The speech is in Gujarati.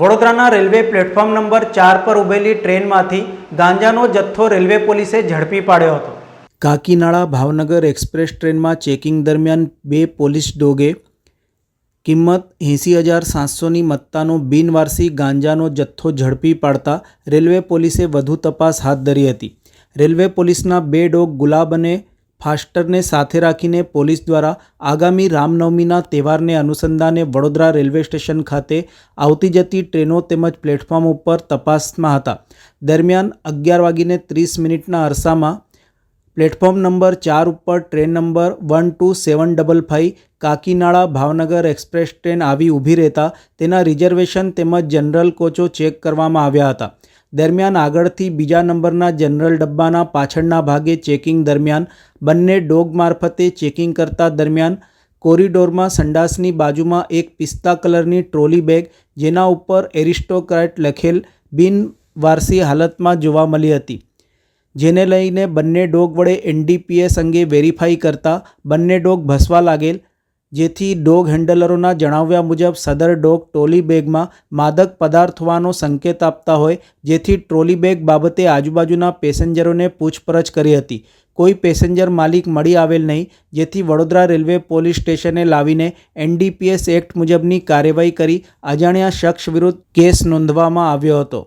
વડોદરાના રેલવે પ્લેટફોર્મ નંબર ચાર પર ઉભેલી ટ્રેનમાંથી ગાંજાનો જથ્થો રેલવે પોલીસે ઝડપી પાડ્યો હતો. કાકીનાળા ભાવનગર એક્સપ્રેસ ટ્રેનમાં ચેકિંગ દરમિયાન બે પોલીસ ડોગે કિંમત એંસી હજાર સાતસોની મત્તાનો બિનવારસી ગાંજાનો જથ્થો ઝડપી પાડતા રેલવે પોલીસે વધુ તપાસ હાથ ધરી હતી. રેલવે પોલીસના બે ડોગ ગુલાબ અને ફાસ્ટરને સાથે રાખીને પોલીસ દ્વારા આગામી રામનવમીના તહેવારને અનુસંધાને વડોદરા રેલવે સ્ટેશન ખાતે આવતી જતી ટ્રેનો તેમજ પ્લેટફોર્મ ઉપર તપાસમાં હતા. દરમિયાન અગિયાર વાગીને ત્રીસ મિનિટના અરસામાં પ્લેટફોર્મ નંબર ચાર ઉપર train number one two seven double five Kakinada Bhavnagar express train આવી ઊભી રહેતા તેના રિઝર્વેશન તેમજ જનરલ કોચો ચેક કરવામાં આવ્યા હતા. દરમિયાન આગળથી બીજા નંબરના જનરલ ડબ્બાના પાછળના ભાગે ચેકિંગ દરમિયાન બંને ડોગ મારફતે ચેકિંગ કરતા દરમિયાન કોરિડોરમાં સંડાસની બાજુમાં એક પિસ્તા કલરની ટ્રોલી બેગ, જેના ઉપર એરિસ્ટોક્રેટ લખેલ બિનવારસી હાલતમાં જોવા મળી હતી. જેને લઈને બંને ડોગ વડે એનડીપીએસ અંગે વેરીફાઈ કરતા બંને ડોગ ભસવા લાગેલ જેથી ડોગ હેન્ડલરોના જણાવ્યા મુજબ સદર ડોગ ટ્રોલી બેગમાં માદક પદાર્થ હોવાનો સંકેત આપતા હોય, જેથી ટ્રોલી બેગ બાબતે આજુબાજુના પેસેન્જરોને પૂછપરછ કરી હતી. કોઈ પેસેન્જર માલિક મળી આવેલ નહીં, જેથી વડોદરા રેલવે પોલીસ સ્ટેશને લાવીને એનડીપીએસ એક્ટ મુજબની કાર્યવાહી કરી અજાણ્યા શખ્સ વિરુદ્ધ કેસ નોંધવામાં આવ્યો હતો.